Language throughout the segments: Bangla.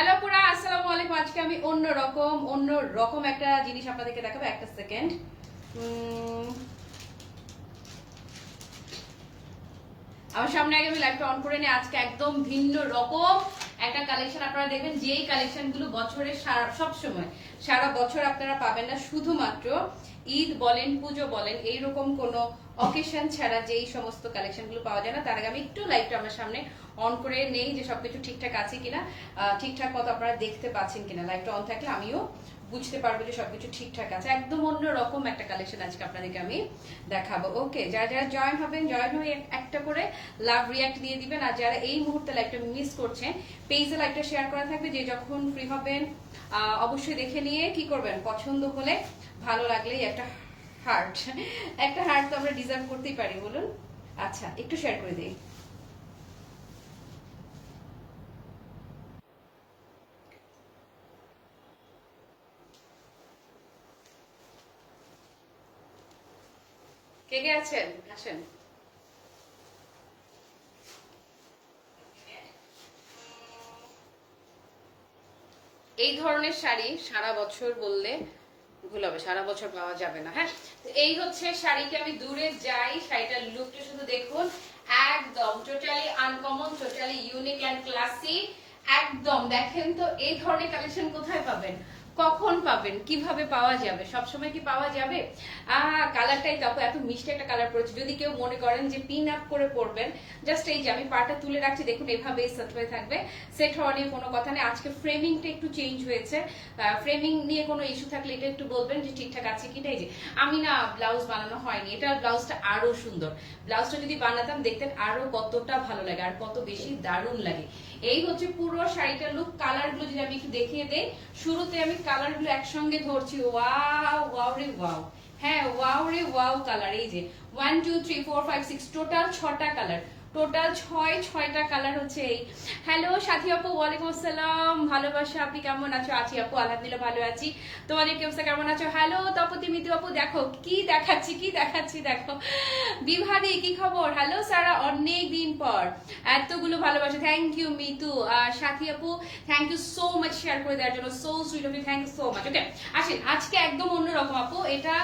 হ্যালো পুরা আসসালামু আলাইকুম আজকে আমি অন্য রকম অন্য রকম একটা জিনিস আপনাদেরকে দেখাবো। একটা সেকেন্ড আমার সামনে আগে আমি লাইভটা অন করে নিই। আজকে একদম ভিন্ন রকম একটা কালেকশন আপনারা দেখবেন, যেই কালেকশনগুলো বছরের সব সময় সারা বছর আপনারা পাবেন না। শুধুমাত্র ঈদ বলেন, পুজো বলেন, এইরকম কোনো অকেশন ছাড়া যেই সমস্ত কালেকশনগুলো পাওয়া যায় না, তার আগে আমি একটু লাইভটা আমার সামনে অন করে নেই যে সবকিছু ঠিকঠাক আছে কিনা ঠিকঠাক মতো আপনারা দেখতে পাচ্ছেন কিনা। লাইভটা অন থাকলে আমিও বুঝতে পারব যে সবকিছু ঠিকঠাক আছে। একদম অন্য রকম একটা কালেকশন আজকে আপনাদেরকে আমি দেখাবো। ওকে যারা যারা জয়েন হবেন জয়েন হয়ে একটা করে লাভ রিয়াক্ট দিয়ে দিবেন। আর যারা এই মুহূর্তে লাইভটা মিস করছেন পেজে লাইভটা শেয়ার করা থাকবে। যে যখন ফ্রি হবেন অবশ্যই দেখে নিয়ে কি করবেন? পছন্দ হলে ভালো লাগলেই একটা হার্ট একটা হার্ট তো আমরা ডিজার্ভ করতেই পারি, বলুন? আচ্ছা একটু শেয়ার করে দিই। কে কে আছেন? আসেন। এই ধরনের শাড়ি সারা বছর বললে ভুল হবে, সারা বছর পাওয়া যাবে না হ্যাঁ? তো এই হচ্ছে শাড়িকে আমি দূরে যাই, শাড়িটার লুকটা শুধু দেখুন। একদম totally uncommon totally unique and classy একদম। দেখেন তো, এই ধরনের কালেকশন কোথায় পাবেন? কখন পাবেন? কীভাবে পাওয়া যাবে? সবসময় কি পাওয়া যাবে? আহ কালারটাই দেখো, এত মিষ্টি একটা কালার পড়েছে। যদি কেউ মনে করেন যে পিন আপ করে পরবেন জাস্ট এই যে আমি পাটা তুলে রাখছি, দেখুন, এভাবেই সেট হয়ে থাকবে। সেট হওয়া নিয়ে কোনো কথা নেই। আজকে ফ্রেমিংটা একটু চেঞ্জ হয়েছে। ফ্রেমিং নিয়ে কোনো ইস্যু থাকলে এটা একটু বলবেন যে ঠিকঠাক আছে কিনা এই যে, আমি না ব্লাউজ বানানো হয়নি। এটা ব্লাউজটা আরও সুন্দর। ব্লাউজটা যদি বানাতাম, দেখতেন আরও কতটা ভালো লাগে, আর কত বেশি দারুণ লাগে। এই হচ্ছে পুরো শাড়িটার লুক কালারগুলো যদি আমি একটু দেখিয়ে দেই, শুরুতে আমি কালারগুলো একসঙ্গে ধরছি। ওয়াও ওয়াও রে ওয়াও হ্যাঁ ওয়াও রে ওয়াও কালার এই যে। One two three four five six total ছটা কালার টোটাল ছয়, ছয়টা কালার হচ্ছে এই। হ্যালো সাথী আপু, ওয়ালাইকুম আসসালাম। ভালোবাসা, আপনি কেমন আছো? আছি আপু, আলহামদুলিল্লাহ ভালো আছি। তোমাদের কেউ কেমন আছো? হ্যালো তপতি মিতু আপু, দেখো, কি দেখাচ্ছি কি দেখাচ্ছি, দেখো। বিভাদি, কি খবর? হ্যালো সারা, অনেক দিন পর। এতগুলো ভালোবাসা। Thank you Mitu. সাথী আপু thank you so much share করে দেওয়ার জন্য। So sweet of you thank you so much okay আসেন, আজকে একদম অন্যরকম আপু। এটা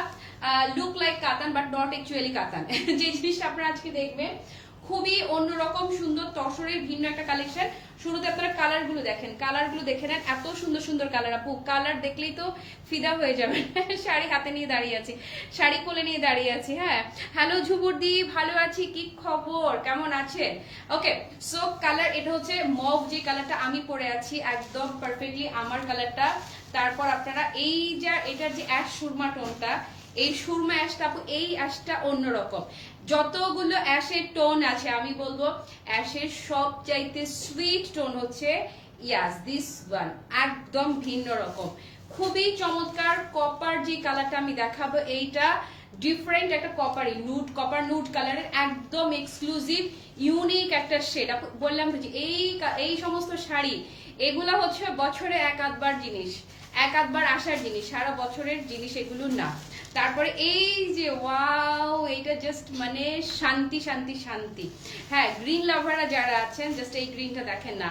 look like katan but not actually katan. যে জিনিসটা আপনারা আজকে দেখবেন খুবই অন্যরকম সুন্দর তসরের ভিন্ন একটা কালেকশন শুরুতে আপনারা কালারগুলো দেখেন। কালারগুলো দেখে নেন। এত সুন্দর সুন্দর কালার আপু কালার দেখলেই তো ফিদা হয়ে যাবে। শাড়ি হাতে নিয়ে দাঁড়িয়ে আছি। শাড়ি কোলে নিয়ে দাঁড়িয়ে আছি হ্যাঁ। হ্যালো ঝুবুরদি, ভালো আছি, কি খবর? কেমন আছেন? ওকে সো কালার এটা হচ্ছে মভ যে কালারটা আমি পরে আছি, একদম পারফেক্টলি আমার কালারটা তারপর আপনারা এই যা, এটার যে অ্যাশ সুরমা টোনটা, এই সুরমা অ্যাশটা আপু, এই অ্যাশটা অন্যরকম। যতগুলো অ্যাশের টোন আছে, আমি বলব, অ্যাশের সব চাইতে সুইট টোন হচ্ছে ইয়াস দিস ওয়ান একদম ভিন্ন রকম। খুবই চমৎকার কপার যে কালারটা আমি দেখাবো, এইটা ডিফারেন্ট একটা কপারই নুট কপার নুট কালারের একদম এক্সক্লুসিভ ইউনিক একটা শেড বললাম তো যে এই এই সমস্ত শাড়ি, এগুলা হচ্ছে বছরে এক আধবার জিনিস, এক আধবার আসার জিনিস, সারা বছরের জিনিস এগুলো না। তারপরে এই যে ওয়াও এইটা জাস্ট মানে শান্তি শান্তি শান্তি। হ্যাঁ গ্রিন লাভাররা যারা আছেন জাস্ট এই গ্রিনটা দেখেন না।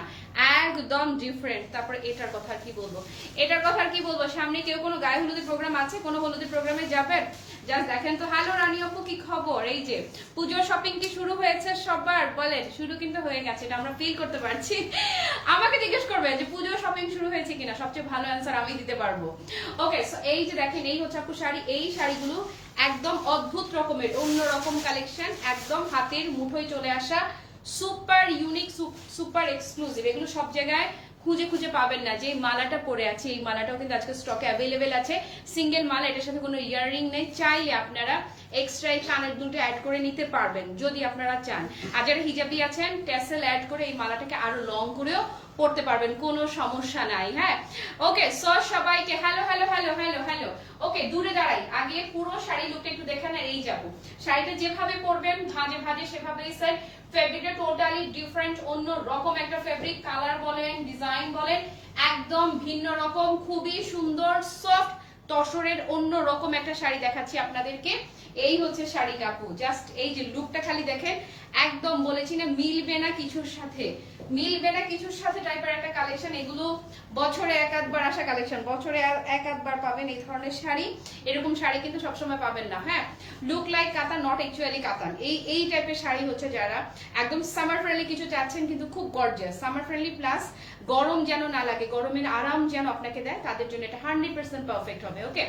একদম ডিফারেন্ট তারপরে এটার কথা কি বলব? এটার কথা কি বলব? সামনে কেউ কোনো গায়ে হলুদের প্রোগ্রাম আছে? কোনো হলুদের প্রোগ্রামে যাবেন? জাস্ট দেখেন তো হ্যালো রানী আপু, কি খবর? এই যে, পুজোর শপিং কি শুরু হয়েছে সবার? বলেন, শুরু কিন্তু হয়ে গেছে, এটা আমরা ফিল করতে পারছি। আমাকে জিজ্ঞেস করবে যে, পুজোর শপিং শুরু হয়েছে কিনা? সবচেয়ে ভালো অ্যান্সার আমি দিতে পারব। ওকে এই যে দেখেন, এই হচ্ছে আপু শাড়ি। এই শাড়িগুলো একদম অদ্ভুত রকমের অন্য রকম কালেকশন একদম হাতের মুঠোয় চলে আসা সুপার ইউনিক সুপার এক্সক্লুসিভ এগুলো সব জায়গায় খুঁজে খুঁজে পাবেন না। যে মালাটা পরে আছে, এই মালাটাও কিন্তু আজকে স্টকে অ্যাভেলেবেল আছে। সিঙ্গেল মালা, এটার সাথে কোনো ইয়াররিং নেই। চাইলে আপনারা এক্সট্রা এই কানের দুটো অ্যাড করে নিতে পারবেন, যদি আপনারা চান। আর যারা হিজাবি আছেন টেসেল অ্যাড করে এই মালাটাকে আরও লং করেও পড়তে পারবেন, কোনো সমস্যা নাই হ্যাঁ? ওকে সো সবাইকে hello hello hello hello hello okay দূরে দাঁড়াই, আগে পুরো শাড়ি লুকটা একটু দেখে নেন, এই যাব। শাড়িটা যেভাবে পরবেন, ভাজে ভাজে সেভাবেই স্যার ফেব্রিকটা টোটালি ডিফারেন্ট অন্য রকম একটা ফেব্রিক কালার বলেন ডিজাইন বলেন, একদম ভিন্ন রকম, খুবই সুন্দর সফট তসরের অন্য রকম একটা শাড়ি দেখাচ্ছি আপনাদেরকে। এই হচ্ছে শাড়ি কাপু জাস্ট এই যে লুকটা খালি দেখেন, একদম বলেছি না, মিলবে না কিছুর সাথে। মিলবে না কিছুর সাথে টাইপের একটা কালেকশন এগুলো বছরে এক আধবার আসা কালেকশন বছরে এক আধবার পাবেন এই ধরনের শাড়ি। এরকম শাড়ি কিন্তু সবসময় পাবেন না হ্যাঁ? Look like katan not actually katan. এই এই টাইপের শাড়ি হচ্ছে যারা একদম সামার ফ্রেন্ডলি কিছু চাচ্ছেন কিন্তু খুব গর্জিয়াস সামার ফ্রেন্ডলি প্লাস গরম যেন না লাগে, গরমের আরাম যেন আপনাকে দেয়, তাদের জন্য এটা হান্ড্রেড পার্সেন্ট পারফেক্ট হবে ওকে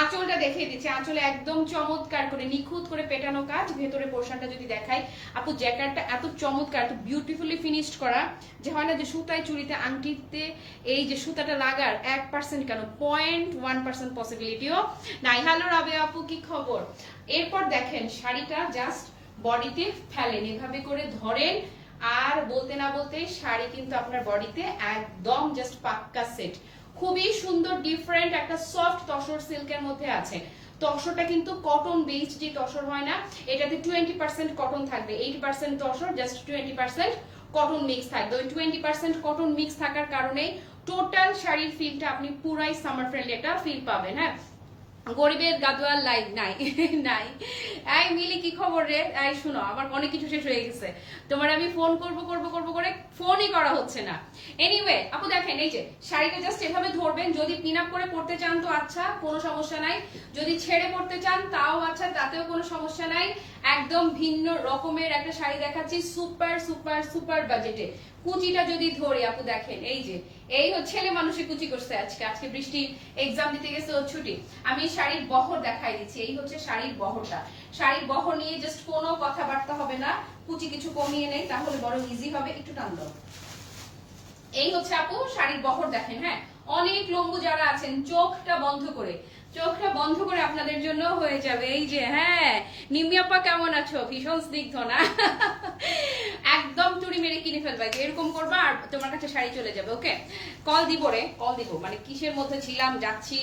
আঁচলটা দেখিয়ে দিচ্ছি, আঁচলে একদম চমৎকার করে, নিখুঁত করে পেটানো কাজ, ভেতরে পোর্শনটা যদি দেখাই, আপু জ্যাকেটটা এত চমৎকার, এত বিউটিফুলি ফিনিশড করা, যে হয় না যে সুতায় চুরিতে আংটিতে এই যে সুতাটা লাগার এক পার্সেন্ট কেন? পয়েন্ট ওয়ান পার্সেন্ট পসিবিলিটিও নাই। হ্যালো রাবে আপু, কি খবর? এরপর দেখেন, শাড়িটা জাস্ট বডিতে ফেলেন, এভাবে করে ধরেন আর বলতে না বলতে শাড়ি কিন্তু আপনার বডিতে একদম জাস্ট পাক্কা সেট খুবই সুন্দর ডিফারেন্ট একটা সফট তসর সিল্কের মধ্যে আছে। তসরটা কিন্তু কটন বেসড যে তসর হয় না, এটাতে টোয়েন্টি পার্সেন্ট কটন থাকবে। Eighty percent tussar just twenty percent cotton mix থাকবে। ওই টোয়েন্টি পার্সেন্ট কটন মিক্স থাকার কারণে টোটাল শাড়ির ফিলটা আপনি পুরাই সামার ফ্রেন্ডলি একটা ফিল পাবেন হ্যাঁ? গরিবের গাদোয়াল লাইভ নাই নাই। এই মিলি, কি খবর রে? এই শুনো, আমার অনেক কিছু শেষ হয়ে গেছে। তোমার আমি ফোন করব করব করব করে ফোনই করা হচ্ছে না। এনিওয়ে আপু দেখেন, এই যে শাড়িটা জাস্ট এভাবে ধরবেন, যদি পিন আপ করে পড়তে চান তো আচ্ছা কোনো সমস্যা নাই। যদি ছেড়ে পড়তে চান তাও আচ্ছা তাতেও কোনো সমস্যা নাই। একদম ভিন্ন রকমের একটা শাড়ি দেখাচ্ছি সুপার সুপার সুপার বাজেটে কুচিটা যদি ধরি, আপু দেখেন, এই যে এই হচ্ছে ছেলে মানুষে কুচি করছে আজকে। আজকে বৃষ্টি এক্সাম দিতে গেছে ও ছুটি। আমি শাড়ির বহর দেখাই দিচ্ছি। এই হচ্ছে শাড়ির বহরটা। শাড়ির বহর নিয়ে জাস্ট কোনো কথাবার্তা হবে না। কুচি কিছু কমিয়ে নেই, তাহলে বড় ইজি হবে। একটু টান এই হচ্ছে আপু, শাড়ির বহর দেখেন হ্যাঁ? অনেক লম্বু যারা আছেন, চোখটা বন্ধ করে। চোখটা বন্ধ করে আপনাদের জন্য হয়ে যাবে। এই যে হ্যাঁ নিমি আপা কেমন আছো? ভীষণ স্নিগ্ধ, না? একদম চুরি মেরে কিনে ফেলবা। এরকম করবা আর তোমার কাছে শাড়ি চলে যাবে, ওকে? কল দিব রে, কল দিব। মানে কিসের মধ্যে ছিলাম, যাচ্ছি,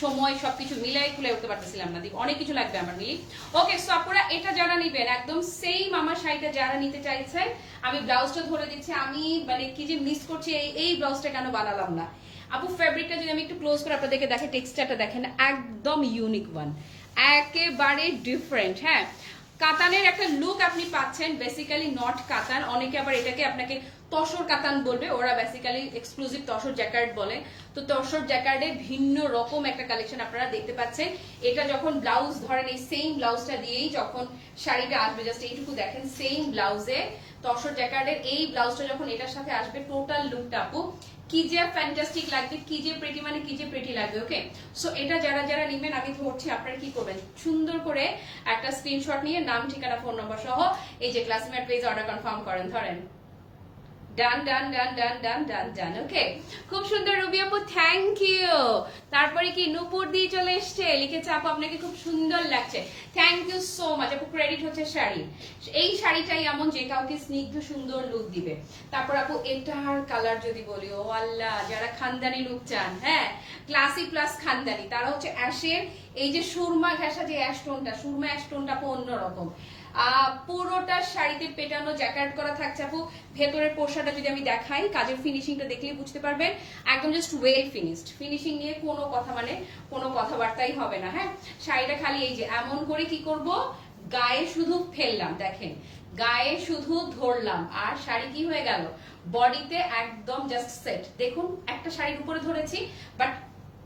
সময়, সবকিছু মিলাই খুলে উঠতে পারতেছিলাম না দিব অনেক কিছু লাগবে আমার, মিলি। ওকে সো আপনারা এটা যারা নিবেন, একদম সেম আমার শাড়িটা যারা নিতে চাইছেন, আমি ব্লাউজটা ধরে দিচ্ছি। আমি মানে কি যে মিস করছি, এই এই ব্লাউজটা কেন বানালাম না? আপু ফেব্রিকটা যদি আমি একটু ক্লোজ করে আপনাদেরকে দেখে টেক্সচারটা দেখেন, একদম ইউনিক ওয়ান একেবারে ডিফারেন্ট হ্যাঁ? কাতানের একটা লুক আপনি পাচ্ছেন বেসিক্যালি নট কাতান। অনেকে আবার এটাকে আপনাকে তসর কাতান বলবে, ওরা বেসিক্যালি এক্সক্লুসিভ তসর জ্যাকার্ড বলে। তো তসর জ্যাকার্ডে ভিন্ন রকম একটা কালেকশন আপনারা দেখতে পাচ্ছেন। এটা যখন ব্লাউজ ধরেন, এই সেম ব্লাউজটা দিয়েই যখন শাড়িটা আসবে জাস্ট এইটুকু দেখেন সেম ব্লাউজে তসর জ্যাকার্ডের এই ব্লাউজটা যখন এটার সাথে আসবে টোটাল লুকটা আপু কি যে ফ্যান্টাস্টিক লাগবে যে প্রেটি মানে কি যে প্রেটি লাগবে ওকে সো এটা যারা যারা আমি কি করবেন? সুন্দর করে একটা স্ক্রিনশট নিয়ে নাম, ঠিকানা ফোন নম্বর সহ এই যে ক্লাসমেট পেজ অর্ডার কনফার্ম করেন, ধরেন। ডান done done done done done ডান ওকে খুব সুন্দর, রবি আপু থ্যাংক ইউ তারপরে কি নূপুর দিয়ে চলে এসছে, লিখেছে আপু, আপনাকে খুব সুন্দর লাগছে। থ্যাংক ইউ সো মাচ আপু ক্রেডিট হচ্ছে শাড়ি। এই শাড়িটাই এমন যে কাউকে স্নিগ্ধ, সুন্দর লুক দিবে। তারপর আপু, এটার কালার যদি বলি, ও আল্লাহ, যারা খানদানি লুক চান হ্যাঁ? ক্লাসিক প্লাস খানদানি। তারা হচ্ছে অ্যাশের, এই যে সুরমা ঘেঁষা যে অ্যাশ টোনটা সুরমা অ্যাশ টোনটা আপু অন্যরকম। পুরোটা শাড়িতে পেটানো জ্যাকেট করা থাকছে আপু। ভেতরের পোশাকটা যদি আমি দেখাই, কাজের ফিনিশিংটা দেখলেই বুঝতে পারবেন। একদম জাস্ট ওয়েল ফিনিশড ফিনিশিং নিয়ে কোনো কথা মানে কোনো কথাবার্তাই হবে না হ্যাঁ? শাড়িটা খালি এই যে, এমন করে কি করব? গায়ে শুধু ফেললাম, দেখেন। গায়ে শুধু ধরলাম। আর শাড়ি কি হয়ে গেল? বডিতে একদম জাস্ট সেট দেখুন, একটা শাড়ির উপরে ধরেছি বাট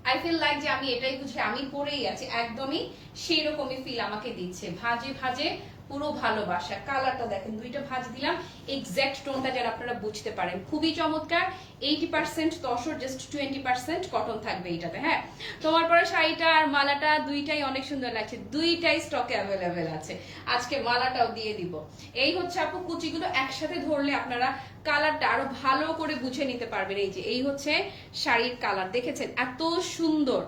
আই ফিল লাইক যে আমি এটাই বুঝি, আমি পরেই আছি। একদমই সেই রকমই ফিল আমাকে দিচ্ছে। ভাজে ভাজে পুরো ভালোবাসা কালারটা দেখেন, দুইটা ভাজ দিলাম এক্স্যাক্ট টোনটা যেন আপনারা বুঝতে পারেন। খুবই চমৎকার eighty percent tussar just twenty percent cotton থাকবে এইটাতে হ্যাঁ? তোমার পরে শাড়িটা আর মালাটা দুইটাই অনেক সুন্দর লাগছে, দুইটাই স্টকে অ্যাভেলেবেল আছে। আজকে মালাটাও দিয়ে দিব। এই হচ্ছে আপু, কুচিগুলো একসাথে ধরলে আপনারা কালারটা আরও ভালো করে বুঝে নিতে পারবেন। এই যে, এই হচ্ছে শাড়ির কালার দেখেছেন? এত সুন্দর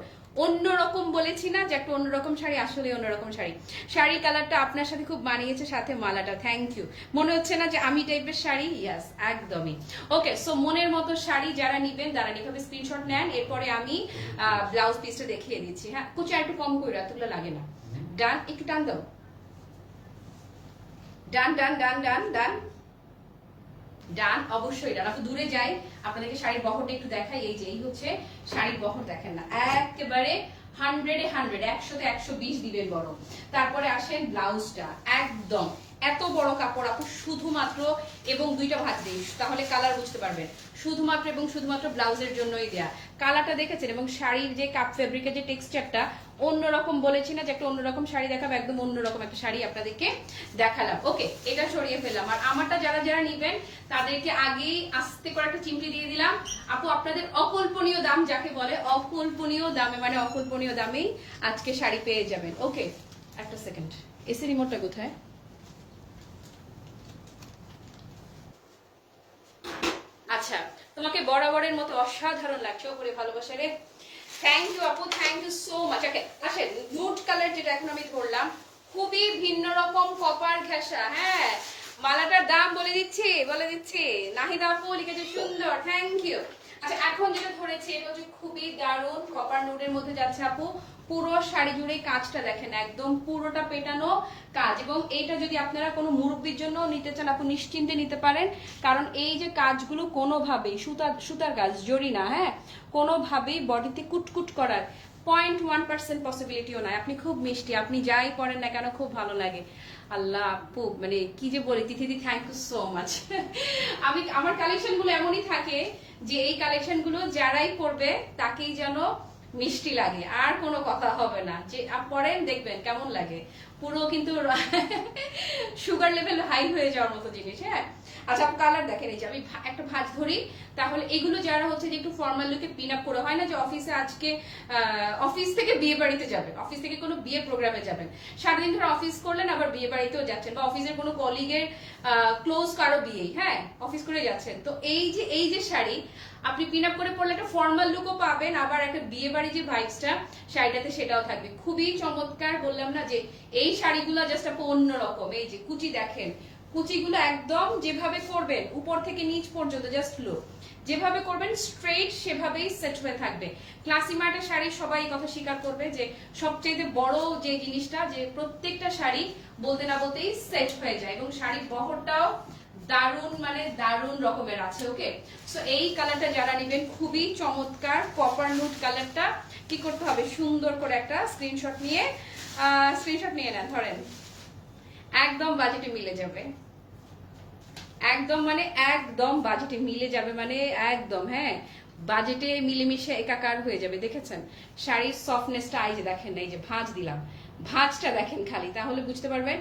অন্যরকম বলেছি না যে একটা অন্যরকম শাড়ি আসলে অন্যরকম শাড়ি। শাড়ির কালারটা আপনার সাথে খুব মানিয়েছে, সাথে মালাটা। থ্যাংক ইউ মনে হচ্ছে না যে আমি টাইপের শাড়ি? ইয়াস একদমই। ওকে সো মনের মতো শাড়ি যারা নিবেন, তারা এভাবে স্ক্রিনশট নেন। এরপরে আমি ব্লাউজ পিসটা দেখিয়ে দিচ্ছি। হ্যাঁ কুচি একটু কম করে এতগুলো লাগে না। ডান একটু টান দাও। ডান ডান ডান ডান ডান ডান, অবশ্যই ডান। আপনি দূরে যাই, আপনাদেরকে শাড়ির বহরটা একটু দেখাই। এই যে, এই হচ্ছে শাড়ির বহর, দেখেন না। একেবারে হান্ড্রেডে হান্ড্রেড একশোতে একশো বিশ দিবেন বড় তারপরে আসেন ব্লাউজটা, একদম। এত বড় কাপড় আপু শুধুমাত্র এবং দুইটা ভাত দিই তাহলে কালার বুঝতে পারবেন। শুধুমাত্র এবং শুধুমাত্র ব্লাউজের জন্যই দেয়া। কালারটা দেখেছেন? এবং শাড়ির যে কাপ ফেব্রিকের যে টেক্সচারটা অন্যরকম বলেছি না যে একটা অন্যরকম শাড়ি দেখাবো, একদম অন্যরকম একটা শাড়ি আপনাদেরকে দেখালাম। ওকে, এটা সরিয়ে ফেললাম। আর আমারটা যারা যারা নিবেন, তাদেরকে আগেই আস্তে করে একটা চিমটি দিয়ে দিলাম। আপু, আপনাদের অকল্পনীয় দাম যাকে বলে, অকল্পনীয় দামে মানে অকল্পনীয় দামেই আজকে শাড়ি পেয়ে যাবেন। ওকে, একটা সেকেন্ড। এসি রিমোটটা কোথায়? আচ্ছা তোমাকে বরাবরের মতো অসাধারণ লাগছে, ওপরে ভালোবাসা রে। থ্যাংক ইউ আপু thank you so much okay nude colour যেটা এখন আমি ধরলাম, খুবই ভিন্ন রকম কপার ঘেঁষা। হ্যাঁ মালাটার দাম বলে দিচ্ছি বলে দিচ্ছি। নাহিদা আপু লিখেছে সুন্দর থ্যাংক ইউ আচ্ছা এখন যেটা ধরেছি, এটা হচ্ছে খুবই দারুণ কপার নুটের মধ্যে যাচ্ছে আপু। পুরো শাড়ি জুড়ে কাজটা দেখেন, একদম পুরোটা পেটানো কাজ। এবং এইটা যদি আপনারা কোনো মুরব্বির জন্য নিতে চান, আপনি নিশ্চিন্তে নিতে পারেন। কারণ এই যে কাজগুলো কোনোভাবেই সুতার সুতার কাজ জড়ি না হ্যাঁ? কোনোভাবেই বডিতে কুটকুট করার পয়েন্ট ওয়ান পার্সেন্ট পসিবিলিটিও নাই। আপনি খুব মিষ্টি, আপনি যাই পড়েন না কেন, খুব ভালো লাগে। আল্লাহ আপু মানে কি যে বলি, তিথিদি থ্যাংক ইউ সো মাচ আমি, আমার কালেকশনগুলো এমনই থাকে যে এই কালেকশনগুলো যারাই পড়বে তাকেই যেন মিষ্টি লাগে, আর কোনো কথা হবে না। যে পরে দেখবেন কেমন লাগে। পুরো কিন্তু সুগার লেভেল হাই হয়ে যাওয়ার মতো জিনিস হ্যাঁ? আচ্ছা কালার দেখেন এই যে আমি একটা ভাঁজ ধরি, তাহলে এগুলো যারা হচ্ছে যে একটু ফর্মাল লুকে পিন আপ করে, হয় না যে অফিসে আজকে অফিস থেকে বিয়ে বাড়িতে যাবেন অফিস থেকে কোনো বিয়ে প্রোগ্রামে যাবেন। সারাদিন ধরে অফিস করলেন, আবার বিয়ে বাড়িতেও যাচ্ছেন, বা অফিসের কোনো কলিগের ক্লোজ কারও বিয়ে হ্যাঁ অফিস করে যাচ্ছেন। তো এই যে এই যে শাড়ি, আপনি পিন আপ করে পড়লে একটা ফর্মাল লুকও পাবেন, আবার একটা বিয়ে বাড়ি যে ভাইবসটা শাড়িটাতে সেটাও থাকবে। খুবই চমৎকার বললাম না যে, এই শাড়িগুলো জাস্ট আপু অন্যরকম, এই যে কুচি দেখেন কুচিগুলো একদম যেভাবে করবেন, উপর থেকে নিচ পর্যন্ত জাস্ট লো যেভাবে করবেন স্ট্রেট সেভাবেই সেট হয়ে থাকবে। ক্লাসি মার্টের শাড়ি সবাই কথা স্বীকার করবে যে সবচেয়ে বড় যে জিনিসটা, যে প্রত্যেকটা শাড়ি বলতে না বলতেই সেট হয়ে যায়। এবং শাড়ির বহরটাও দারুণ মানে দারুণ রকমের আছে ওকে সো এই কালারটা যারা নেবেন, খুবই চমৎকার কপার নুট কালারটা কি করতে হবে? সুন্দর করে একটা স্ক্রিনশট নিয়ে স্ক্রিনশট নিয়ে নেন, ধরেন। একদম বাজেটে মিলে যাবে। একদম মানে একদম বাজেটে মিলে যাবে মানে একদম হ্যাঁ? বাজেটে মিলেমিশে একাকার হয়ে যাবে, দেখেছেন? শাড়ির সফটনেসটা এই যে দেখেন, এই যে ভাঁজ দিলাম। ভাঁজটা দেখেন খালি, তাহলে বুঝতে পারবেন?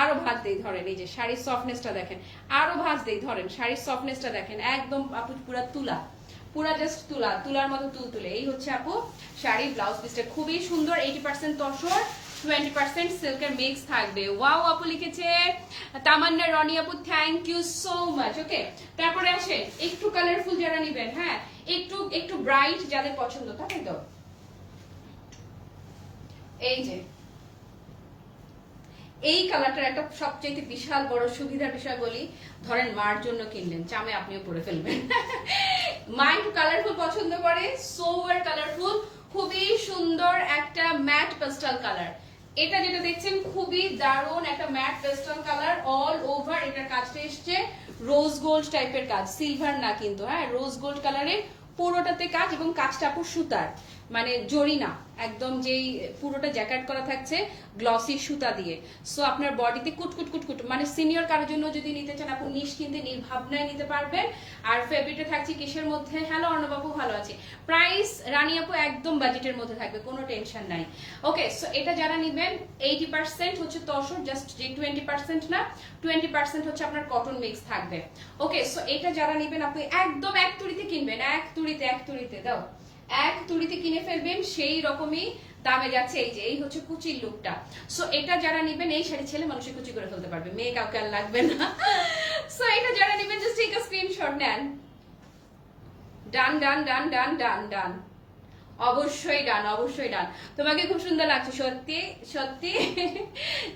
আরও ভাঁজ দেই, ধরেন, এই যে শাড়ির সফটনেসটা দেখেন, আরও ভাঁজ দেই, ধরেন, শাড়ির সফটনেসটা দেখেন, একদম আপু, পুরা তুলা, পুরা জাস্ট তুলা, তুলার মতো তুল তুলে, এই হচ্ছে আপু, শাড়ির ব্লাউজ পিসটা খুবই সুন্দর eighty percent tussar twenty percent সিল্কের মিক্স থাকবে। ওয়াও আপু লিখেছে, তামান্না রনি আপু thank you so much okay তারপরে আসেন, একটু কালারফুল যারা নিবেন হ্যাঁ? একটু একটু ব্রাইট যাদের পছন্দ, তাই তো? এই যে, এই কালারটার একটা সবচেয়ে বিশাল বড় সুবিধার বিষয় বলি, ধরেন মার জন্য কিনলেন, চামে আপনিও পরে ফেলবেন। মা একটু কালারফুল পছন্দ করে সোয়ার কালারফুল খুবই সুন্দর একটা ম্যাট পেস্টাল কালার এটা যেটা দেখছেন, খুবই দারুণ একটা matte pastel colour all over এটার কাজটা এসছে। রোজ গোল্ড টাইপের কাজ সিলভার না কিন্তু হ্যাঁ রোজ গোল্ড কালারের পুরোটাতে কাজ এবং কাজটা খুব সুতার। মানে জরি না, একদম যেই পুরোটা জ্যাকেট করা থাকছে গ্লসি সুতা দিয়ে। সো আপনার বডিতে কুটকুট কুটকুট মানে সিনিয়র কারোর জন্য যদি নিতে চান, আপনি নিশ্চিন্তে নির্ভাবনায় নিতে পারবেন। আর ফেব্রিকটা থাকছে কিসের মধ্যে? হ্যালো অর্ণবাবু ভালো আছে। প্রাইস রানী আপু, একদম বাজেটের মধ্যে থাকবে, কোনো টেনশন নাই। ওকে সো এটা যারা নিবেন এইটি পার্সেন্ট হচ্ছে তসর জাস্ট যে টোয়েন্টি পার্সেন্ট না টোয়েন্টি পার্সেন্ট হচ্ছে আপনার কটন মিক্স থাকবে। ওকে সো এটা যারা নিবেন, আপনি একদম এক তুড়িতে কিনবেন, এক তুড়িতে এক তুড়িতে দাও। এক তুড়িতে কিনে ফেলবেন, সেই রকমই দামে যাচ্ছে। এই যে, এই হচ্ছে কুচির লুকটা। সো এটা যারা নেবেন, এই শাড়ি ছেলে মানুষের কুচি করে ফেলতে পারবে। মেয়ে কাউকে আর লাগবে না। সো এটা যারা নেবেন জাস্ট টেক স্ক্রিনশট নেন। ডান ডান ডান ডান ডান ডান অবশ্যই ডান অবশ্যই ডান তোমাকে খুব সুন্দর লাগছে, সত্যি সত্যি।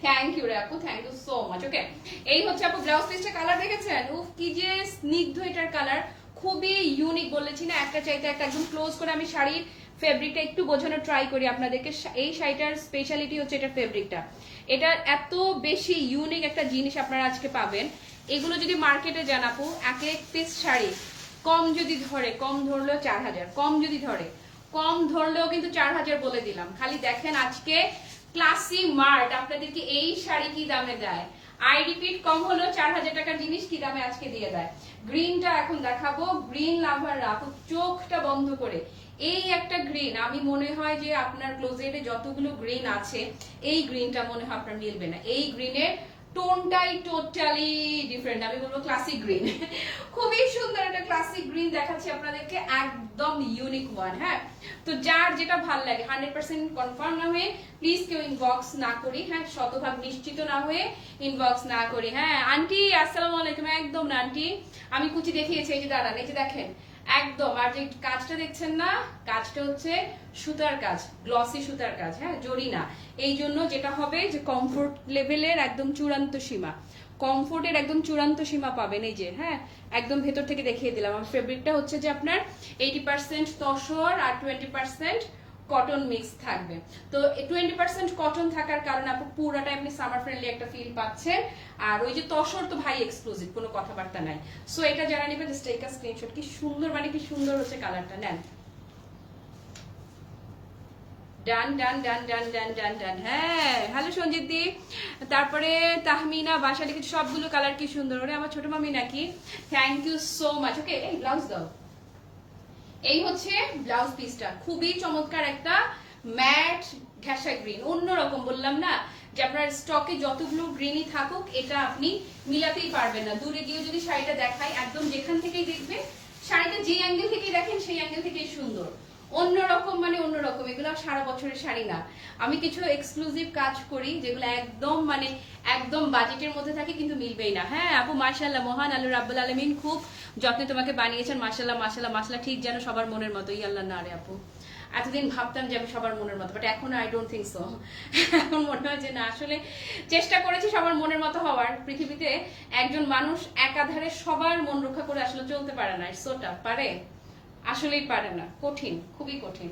থ্যাংক ইউ রে আপু thank you so much okay এই হচ্ছে আপু ব্লাউজ পিসটা কালার দেখেছেন? উফ, কি যে স্নিগ্ধ এটার কালার খুবই ইউনিক বলেছি না? একটা চাইতে একটা একদম ক্লোজ করে আমি শাড়ির ফেব্রিকটা একটু বোঝানোর ট্রাই করি আপনাদেরকে। এই শাড়িটার স্পেশালিটি হচ্ছে এটার ফেব্রিকটা এটা এত বেশি ইউনিক একটা জিনিস আপনারা আজকে পাবেন। এগুলো যদি মার্কেটে যান আপু, এক এক পিস শাড়ি কম যদি ধরে, কম ধরলেও চার হাজার, কম যদি ধরে, কম ধরলেও কিন্তু চার হাজার বলে দিলাম। খালি দেখেন আজকে ক্লাসি মার্ট আপনাদেরকে এই শাড়ি কি দামে দেয়? আই রিপিট কম হলো চার হাজার টাকার জিনিস কি দামে আজকে দিয়ে দেয়? গ্রিনটা এখন দেখাবো। গ্রিন লাভাররা আপু, চোখটা বন্ধ করে। এই একটা গ্রিন আমি মনে হয় যে আপনার ক্লোজেটে যতগুলো গ্রিন আছে, এই গ্রিনটা মনে হয় আপনার মিলবে না। এই গ্রিনের টোনটাই টোটালি ডিফারেন্ট আমি বলব ক্লাসিক গ্রিন খুবই সুন্দর একটা ক্লাসিক গ্রিন দেখাচ্ছি আপনাদেরকে, একদম ইউনিক ওয়ান হ্যাঁ? তো যার যেটা ভালো লাগে হান্ড্রেড পার্সেন্ট কনফার্ম না হয়ে প্লিজ কেউ ইনবক্স না করি হ্যাঁ? শতভাগ নিশ্চিত না হয়ে ইনবক্স না করি হ্যাঁ? আন্টি, আসসালামু আলাইকুম। একদম না, আন্টি। আমি কুচি দেখিয়েছি, এই যে দাঁড়ান, এই যে দেখেন। একদম। আর যে কাজটা দেখছেন না, কাজটা হচ্ছে সুতার কাজ গ্লসি সুতার কাজ হ্যাঁ জরি না এই জন্য যেটা হবে যে কমফোর্ট লেভেলের একদম চূড়ান্ত সীমা। কমফোর্টের একদম চূড়ান্ত সীমা পাবেন এই যে হ্যাঁ একদম ভেতর থেকে দেখিয়ে দিলাম। আমার ফেব্রিকটা হচ্ছে যে আপনার এইটি পার্সেন্ট তসর আর টোয়েন্টি পার্সেন্ট কটন মিক্স থাকবে। তো টোয়েন্টি পার্সেন্ট কটন থাকার কারণে আপনি পুরাটা আপনি সামার ফ্রেন্ডলি একটা ফিল পাচ্ছেন আর ওই যে তসর তো ভাই এক্সক্লুসিভ কোনো কথাবার্তা নাই। সো এটা যারা নেবে জাস্ট একটা স্ক্রিনশট কি সুন্দর মানে কি সুন্দর হচ্ছে কালারটা নেন। ডান done done done done done ডান। হ্যাঁ হ্যালো সঞ্জিত দি তারপরে তাহমিনা বাসা লিখেছে সবগুলো কালার কি সুন্দর। ওরে, আমার ছোট মামি নাকি। Thank you so much okay এই ব্লাউজ দাও। এই হচ্ছে ব্লাউজ পিসটা খুবই চমৎকার একটা ম্যাট ঘেঁষা গ্রিন অন্যরকম বললাম না যে আপনার স্টকে যতগুলো গ্রিনই থাকুক, এটা আপনি মিলাতেই পারবেন না। দূরে গিয়ে যদি শাড়িটা দেখাই, একদম যেখান থেকেই দেখবে, শাড়িটা যে অ্যাঙ্গেল থেকে দেখেন, সেই অ্যাঙ্গেল থেকেই সুন্দর। অন্যরকম মানে অন্যরকম এগুলো সারা বছরের শাড়ি না। আমি কিছু এক্সক্লুসিভ কাজ করি যেগুলো একদম মানে একদম বাজেটের মধ্যে থাকে কিন্তু মিলবেই না। হ্যাঁ আপু মাশাল্লাহ মহান আলু রাব্বুল আলমিন খুব যত্নে তোমাকে বানিয়েছেন মাশাল্লাহ মাশাল্লাহ মাশাল্লাহ ঠিক যেন সবার মনের মতোই। আল্লাহ না রে আপু। এতদিন ভাবতাম যে আমি সবার মনের মতো বাট এখন আই ডোন্ট থিঙ্ক সো এখন মনে হয় যে না, আসলে চেষ্টা করেছি সবার মনের মতো হওয়ার। পৃথিবীতে একজন মানুষ একাধারে সবার মন রক্ষা করে আসলে চলতে পারে না সোটা পারে? আসলেই পারে না। কঠিন, খুবই কঠিন।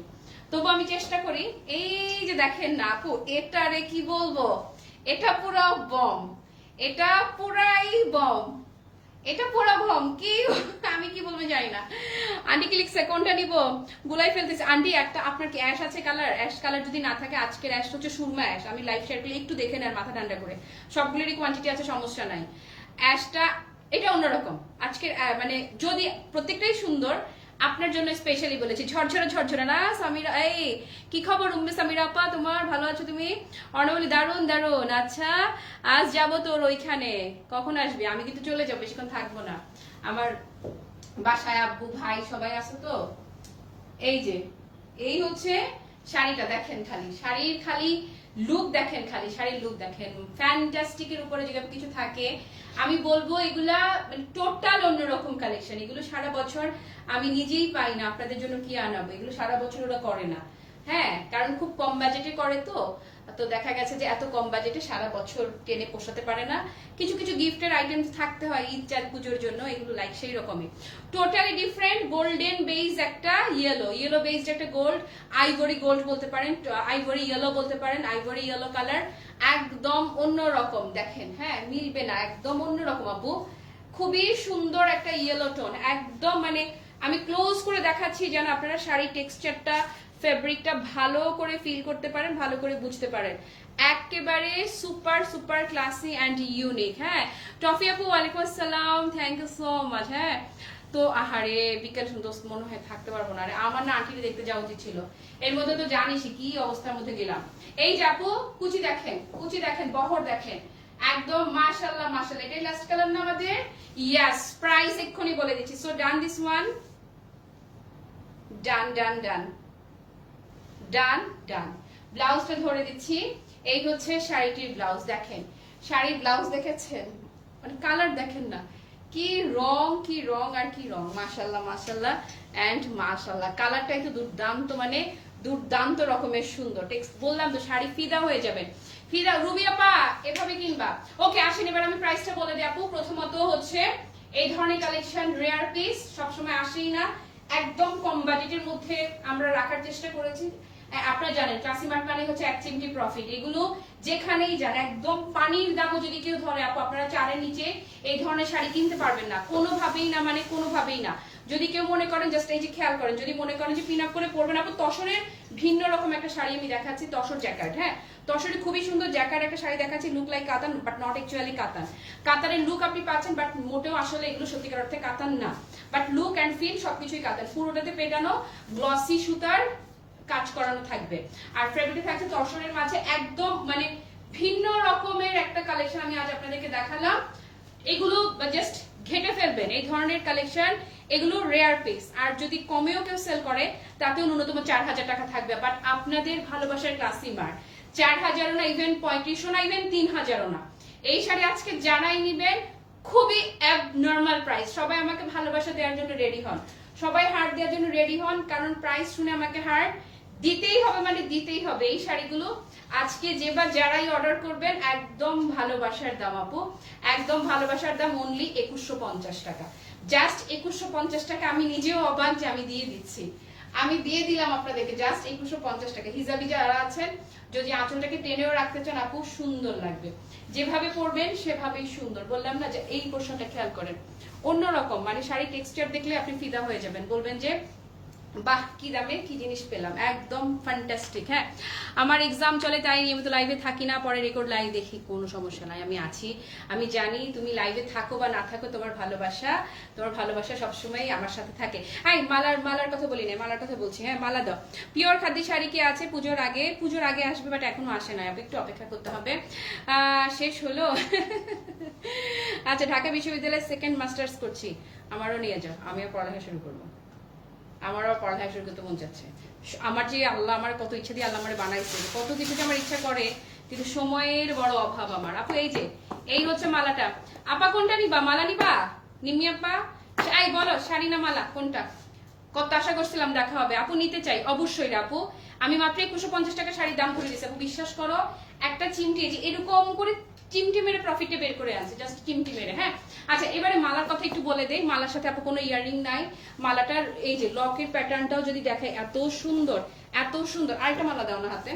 তবু আমি চেষ্টা করি, এই যে দেখেন না আপু, এটারে কি বলব? এটা পুরো বম। এটা পুরাই বম। এটা পুরা বম। কি আমি কি বলব জানি না। আন্টি কি লিখছে? কোনটা নিব? গুলাই ফেলতেছে। আন্টি, একটা আপনার কি অ্যাশ আছে কালার? অ্যাশ কালার যদি না থাকে, আজকের অ্যাশ হচ্ছে সুরমা অ্যাশ। আমি লাইভ করলে একটু দেখে নেন মাথা ঠান্ডা করে। সবগুলোরই কোয়ান্টিটি আছে, সমস্যা নাই। অ্যাশটা, এটা অন্যরকম। আজকের মানে যদি প্রত্যেকটাই সুন্দর আপনার জন্য স্পেশালি বলেছি। ঝরঝরে ঝরঝরে না, সামিরা, এই, কি খবর উম্মে সামিরা আপা? তোমার ভালো আছো তুমি? অর্ণবলি দারুণ দারুণ আচ্ছা আজ যাব তোর ওইখানে। কখন আসবি? আমি কিন্তু চলে যাব, বেশিক্ষণ থাকব না। আমার বাসায় আব্বু, ভাই সবাই আছে তো? এই যে, এই হচ্ছে শাড়িটা, দেখেন খালি। শাড়ির খালি লুক দেখেন খালি, শাড়ির লুক দেখেন। ফ্যান্টাস্টিকের উপরে যেরকম কিছু থাকে, আমি বলব এগুলা টোটাল অন্যরকম কালেকশন এগুলো সারা বছর আমি নিজেই পাই না, আপনাদের জন্য কি আনাবো? এগুলো সারা বছর ওরা করে না। হ্যাঁ কারণ খুব কম বাজেটে করে তো। তো দেখা গেছে যে এত কম বাজেটে সারা বছর টেনে পোষাতে পারে না। কিছু কিছু গিফটের আইটেম থাকতে হয় ঈদ, চাঁদ পুজোর জন্য, এগুলো লাইক সেই রকমই। টোটালি ডিফারেন্ট গোল্ডেন বেজ একটা ইয়েলো ইয়েলো বেসড একটা গোল্ড আইভরি গোল্ড বলতে পারেন আইভরি ইয়েলো বলতে পারেন আইভরি ইয়েলো কালার একদম অন্য রকম, দেখেন হ্যাঁ মিলবে না, একদম অন্য রকম আপু খুবই সুন্দর একটা ইয়েলো টোন একদম মানে আমি ক্লোজ করে দেখাচ্ছি যেন আপনারা শাড়ি টেক্সচারটা ফেব্রিকটা ভালো করে ফিল করতে পারেন, ভালো করে বুঝতে পারেন। একেবারে super super classy and unique হ্যাঁ? টফি আপু, ওয়ালাইকুম আসসালাম থ্যাংক ইউ সো মাচ হ্যাঁ? তো আহারে, বিকেল সুন্দর মনে হয় থাকতে পারব না। আরে আমার না আন্টিকে দেখতে যাওয়া উচিত ছিল। এর মধ্যে তো জানিসই কি অবস্থার মধ্যে গেলাম। এই যে আপু, কুচি দেখেন কুচি দেখেন, বহর দেখেন। একদম মাশাল্লাহ মাশাল্লাহ এটাই লাস্ট কালার না আমাদের? ইয়াস প্রাইস এক্ষুনি বলে দিচ্ছি। So done this one done done done done done ব্লাউজটা ধরে দিচ্ছি। এই হচ্ছে শাড়িটির ব্লাউজ দেখেন। শাড়ির ব্লাউজ দেখেছেন? মানে কালার দেখেন না। কি রং কি রং আর কি রং। মাশাল্লাহ মাশাল্লাহ এন্ড মাশাল্লাহ কালারটা একটু দুর্দান্ত মানে দুর্দান্ত রকমের সুন্দর। টেক্সট বললাম তো, শাড়ি ফিদা হয়ে যাবে। ফিদা, রুবি আপা, এভাবে কিনবা। ওকে আসেন, এবার আমি প্রাইসটা বলে দিই আপু। প্রথমত হচ্ছে এই ধরনের কালেকশন রেয়ার পিস সবসময় আসেই না। একদম কম বাজেটের মধ্যে আমরা রাখার চেষ্টা করেছি। আপনারা জানেন, ক্লাসি মার্ট মানে হচ্ছে এক চিমটি প্রফিট এগুলো যেখানেই যান, একদম পানির দামও যদি কেউ ধরে, আপু, আপনারা চারের নিচে এই ধরনের শাড়ি কিনতে পারবেন না। কোনোভাবেই না মানে কোনোভাবেই না। যদি কেউ মনে করেন জাস্ট এই যে খেয়াল করেন, যদি মনে করেন যে পিন আপ করে পরবেন, আপু, তসরের ভিন্ন রকম একটা শাড়ি আমি দেখাচ্ছি, তসর জ্যাকেট হ্যাঁ? তসরের খুবই সুন্দর জ্যাকেট একটা শাড়ি দেখাচ্ছি look like katan but not actually katan. কাতানের look আপনি পাচ্ছেন বাট মোটেও আসলে এগুলো সত্যিকার অর্থে কাতান না। বাট লুক অ্যান্ড ফিল সবকিছুই কাতান। পুরোটাতে পেটানো গ্লসি সুতার কাজ করানো থাকবে। আর ফেব্রিকে থাকছে তসরের মাঝে একদম মানে ভিন্ন রকমের একটা কালেকশন আমি আজ আপনাদেরকে দেখালাম। এগুলো জাস্ট ঘেটে ফেলবেন, এই ধরনের কালেকশন এগুলো রেয়ার পিস আর যদি কমেও কেউ সেল করে, তাতেও ন্যূনতম চার হাজার টাকা থাকবে। বাট আপনাদের ভালোবাসার কাস্টমার চার হাজারও না ইভেন পঁয়ত্রিশশো না ইভেন তিন হাজারও না। এই শাড়ি আজকে জানাই নিবেন, খুবই অ্যাব নর্মাল প্রাইস সবাই আমাকে ভালোবাসা দেওয়ার জন্য রেডি হন। সবাই হার দেওয়ার জন্য রেডি হন, কারণ প্রাইস শুনে আমাকে হার দিতেই হবে মানে দিতেই হবে এই শাড়িগুলো। আজকে যে বা যারাই অর্ডার করবেন, একদম ভালোবাসার দাম আপু। একদম ভালোবাসার দাম অনলি একুশশো পঞ্চাশ টাকা। জাস্ট একুশশো পঞ্চাশ টাকা আমি নিজেও অবাক যে আমি দিয়ে দিচ্ছি। আমি দিয়ে দিলাম আপনাদেরকে জাস্ট একুশশো পঞ্চাশ টাকা। হিজাবি যারা আছেন, যদি আঁচলটাকে টেনেও রাখতে চান আপু, সুন্দর লাগবে। যেভাবে পরবেন, সেভাবেই সুন্দর। বললাম না যে এই পোর্শনটা খেয়াল করেন। অন্যরকম মানে শাড়ি টেক্সচার দেখলে আপনি ফিদা হয়ে যাবেন। বলবেন যে বাহ, কি দামে, কি জিনিস পেলাম। একদম ফ্যান্টাস্টিক হ্যাঁ। আমার এক্সাম চলে, তাই নিয়মিত লাইভে থাকি না, পরে রেকর্ড লাইভ দেখি, কোনো সমস্যা নাই, আমি আছি। আমি জানি তুমি লাইভে থাকো বা না থাকো, তোমার ভালোবাসা তোমার ভালোবাসা সবসময় আমার সাথে থাকে। হ্যাঁ মালার মালার কথা বলি না মালার কথা বলছি হ্যাঁ মালা দাও। পিওর খাদ্য শাড়ি কি আছে পুজোর আগে? পুজোর আগে আসবে বাট এখনও আসে না একটু অপেক্ষা করতে হবে। শেষ হলো? আচ্ছা ঢাকা বিশ্ববিদ্যালয়ে সেকেন্ড মাস্টার্স করছি, আমারও নিয়ে যাও, আমিও পড়ালেখা শুরু করব। আমারও পড়ালেখা শুরু করতে মন যাচ্ছে আমার যে আল্লাহ আমার কত ইচ্ছা দিয়ে আল্লাহ আমার বানাইছে, কত কিছু যে আমার ইচ্ছা করে, কিন্তু সময়ের বড় অভাব আমার। আপু, এই যে, এই হচ্ছে মালাটা। আপা, কোনটা নিবা? মালা নিবা? নিমি আপা? এই, বলো, শাড়ি না মালা? কোনটা? কত আশা করছিলাম দেখা হবে। আপু, নিতে চাই, অবশ্যই আপু। আমি মাত্র একুশো পঞ্চাশ টাকা শাড়ির দাম করে দিয়েছি। আপু, বিশ্বাস করো, একটা চিমটি এরকম করে চিমটি প্রফিটে বের করে আনছে জাস্ট চিমটি হ্যাঁ? আচ্ছা এবারে মালার কথা একটু বলে দেই, মালার সাথে আপু কোনো ইয়ারিং নাই। মালাটার এই যে লকের প্যাটার্নটাও যদি দেখায় এত সুন্দর এত সুন্দর। আরেকটা মালা দাও না হাতে।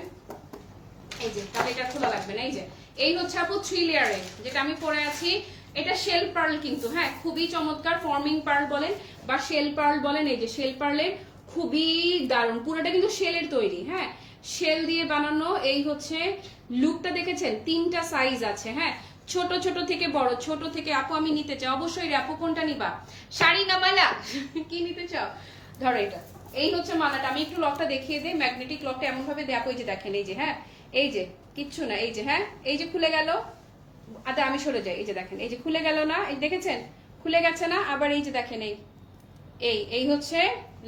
এই যে, তাহলে এটা খোলা লাগবে না, এই যে। এই হচ্ছে আপু থ্রি লেয়ারে যেটা আমি পরে আছি। এটা শেল পার্ল কিন্তু হ্যাঁ? খুবই চমৎকার ফর্মিং পার্ল বলেন বা শেল পার্ল বলেন, এই যে শেল পার্লের খুবই দারুণ। পুরোটা কিন্তু শেলের তৈরি হ্যাঁ? শেল দিয়ে বানানো, এই হচ্ছে লুকটা দেখেছেন? তিনটা সাইজ আছে হ্যাঁ? ছোট ছোট থেকে বড়, ছোট থেকে আপু, আমি নিতে চাই। অবশ্যই আপু, কোনটা নিবা? শাড়ি না মালা? কি নিতে চাও? ধরো এটা। এই হচ্ছে মালাটা। আমি একটু লকটা দেখিয়ে দিই। ম্যাগনেটিক লকটা এমন ভাবে দেখো এই যে দেখেন, এই যে হ্যাঁ? এই যে, কিচ্ছু না। এই যে হ্যাঁ? এই যে খুলে গেল। আচ্ছা আমি সরে যাই। এই যে দেখেন, এই যে খুলে গেল না? এই দেখেছেন? খুলে গেছে না? আবার এই যে দেখেন, এই এই এই হচ্ছে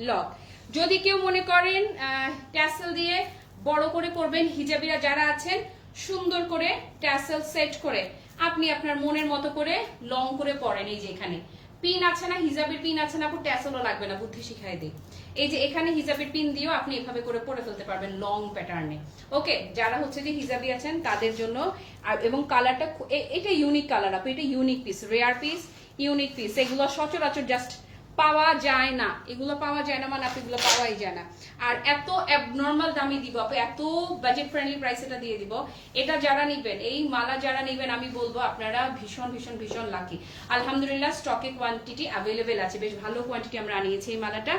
লক যদি কেউ মনে করেন ট্যাসেল দিয়ে বড় করে করবেন হিজাবিরা যারা আছেন, সুন্দর করে ট্যাসেল সেট করে আপনি আপনার মনের মতো করে লং করে পরেন এই যে এখানে। পিন আছে না, হিজাবের পিন আছে না ট্যাসেলও লাগবে না, বুদ্ধি শিখাই দিই। এই যে এখানে হিজাবের পিন দিয়েও আপনি এভাবে করে পরে ফেলতে পারবেন লং প্যাটার্নে ওকে যারা হচ্ছে যে হিজাবি আছেন, তাদের জন্য এবং কালারটা এটা ইউনিক কালার আপু, এটা unique piece rare piece unique piece এগুলো সচরাচর জাস্ট পাওয়া যায় না। এগুলো পাওয়া যায় না মানে আপনি এগুলো পাওয়াই যায় না। আর এত অ্যাবনর্মাল দামে দিব আপু এত বাজেট ফ্রেন্ডলি প্রাইস এটা দিয়ে দিব, এটা যারা নিবেন, এই মালা যারা নিবেন, আমি বলব আপনারা ভীষণ ভীষণ ভীষণ লাকি আলহামদুলিল্লাহ স্টকে কোয়ান্টিটি অ্যাভেলেবেল আছে, বেশ ভালো কোয়ান্টিটি আমরা আনিয়েছি এই মালাটা।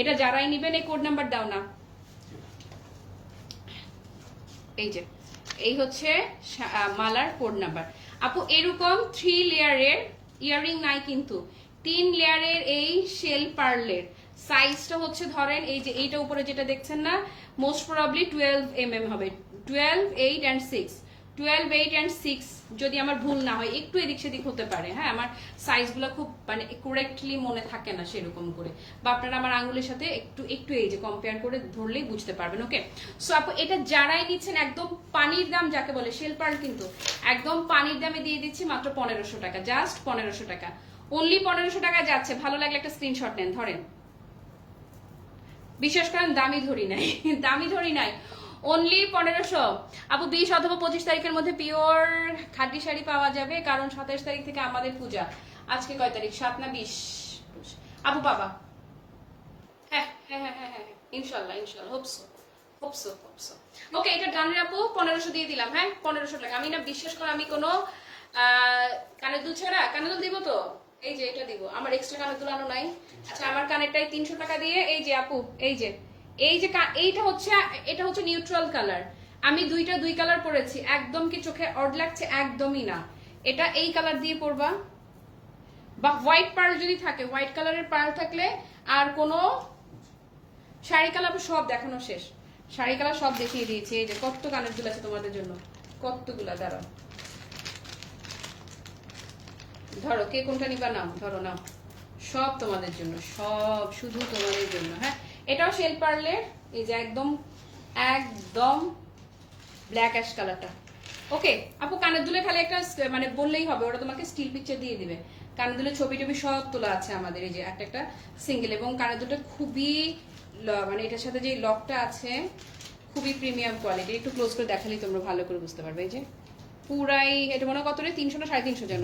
এটা যারাই নিবেন, এই কোড নাম্বার দাও না। এই যে, এই হচ্ছে মালার কোড নাম্বার আপু, এরকম থ্রি লেয়ারের ইয়াররিং নাই কিন্তু। তিন লেয়ারের এই শেল পার্লের সাইজটা হচ্ছে ধরেন এই যে এইটা উপরে যেটা দেখছেন না most probably twelve M M হবে। Twelve eight and six twelve eight and six যদি আমার ভুল না হয়, একটু এদিক সেদিক হতে পারে। হ্যাঁ আমার সাইজগুলো খুব মানে কারেক্টলি মনে থাকে না সেরকম করে। বা আপনারা আমার আঙ্গুলের সাথে একটু একটু এই যে কম্পেয়ার করে ধরলেই বুঝতে পারবেন ওকে সো আপু, এটা যারাই নিচ্ছেন, একদম পানির দাম যাকে বলে, শেল পার্ল কিন্তু, একদম পানির দামে দিয়ে দিচ্ছি মাত্র পনেরোশো টাকা জাস্ট পনেরোশো টাকা। অনলি পনেরোশো টাকা যাচ্ছে। ভালো লাগলে একটা স্ক্রিনশট নেন, ধরেন। বিশ্বাস করেন, দামি ধরি নাই, দামি ধরি নাই। অনলি পনেরোশো। আপু, বিশ অথবা পঁচিশ তারিখের মধ্যে পিওর খাঁটি শাড়ি পাওয়া যাবে, কারণ সাতাশ তারিখ থেকে আমাদের পূজা। আজকে কয় তারিখ? সাত না বিশ? আপু, বাবা। হ্যাঁ হ্যাঁ হ্যাঁ হ্যাঁ হ্যাঁ ইনশাল্লাহ ইনশাল্লাহ। হোপসো হোপসো হোপসো ওকে এটা ডানের আপু, পনেরোশো দিয়ে দিলাম হ্যাঁ? পনেরোশো টাকা। আমি না, বিশ্বাস করে, আমি কোনো কানের দুল ছাড়া কানের দুল দিব তো? এই যে এটা দিব। আমার এক্সট্রা কানের দুলানো নাই। আচ্ছা আমার কানেরটাই তিনশো টাকা দিয়ে, এই যে আপু, এই যে। এই যে এইটা হচ্ছে, এটা হচ্ছে নিউট্রাল কালার আমি দুইটা দুই কালার পরেছি। একদম কি চোখে অড লাগছে? একদমই না। এটা এই কালার দিয়ে পরবা। বা হোয়াইট পার্ল যদি থাকে হোয়াইট কালারের পার্ল থাকলে আর কোনো শাড়ি কালার সব দেখানো শেষ। শাড়ি কালার সব দেখিয়ে দিয়েছি। এই যে কত কানের দুল আছে তোমাদের জন্য। কতগুলা, দাঁড়াও। ধরো, কে কোনটা নিবা নাও, ধরো নাও। সব তোমাদের জন্য, সব, শুধু তোমাদের জন্য হ্যাঁ? এটাও শেল পার্লের এই যে একদম একদম ব্ল্যাক অ্যাশ কালারটা ওকে আপু, কানের দুলে খালি একটা মানে বললেই হবে ওটা তোমাকে স্টিল পিকচার দিয়ে দিবে। কানের দুলে ছবি টবি সব তোলা আছে আমাদের, এই যে একটা একটা সিঙ্গেল এবং কানের দুলটা খুবই মানে এটার সাথে যে লকটা আছে, খুবই প্রিমিয়াম কোয়ালিটি একটু ক্লোজ করে দেখালেই তোমরা ভালো করে বুঝতে পারবে, এই যে। পুরাই, এটা মনে কত রে? তিনশো না সাড়ে তিনশো যেন?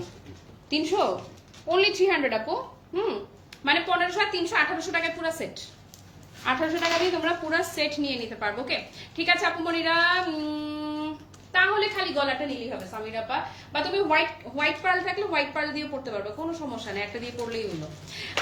তিনশো? অনলি থ্রি হান্ড্রেড আপু। হুম। মানে পনেরোশো আর তিনশো আঠারোশো টাকায় পুরো সেট আঠারোশো টাকা দিয়ে তোমরা পুরো সেট নিয়ে নিতে পারব ওকে ঠিক আছে, আপু মনিরা তাহলে খালি গলাটা নিলেই হবে সামির আপা। বা তুমি হোয়াইট হোয়াইট পার্ল থাকলে হোয়াইট পার্ল দিয়ে পড়তে পারবে, কোনো সমস্যা নেই, একটা দিয়ে পড়লেই হলো।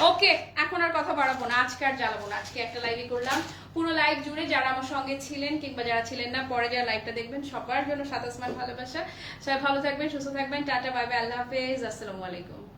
ওকে, এখন আর কথা বাড়াবো না, আজকে আর জ্বালাবো না, আজকে একটা লাইভই করলাম। পুরো লাইভ জুড়ে যারা আমার সঙ্গে ছিলেন কিংবা যারা ছিলেন না, পরে যারা লাইভটা দেখবেন, সবার জন্য সাতাশ মান ভালোবাসা। সবাই ভালো থাকবেন, সুস্থ থাকবেন, টাটা বাই আল্লাহ হাফেজ, আসসালামু আলাইকুম।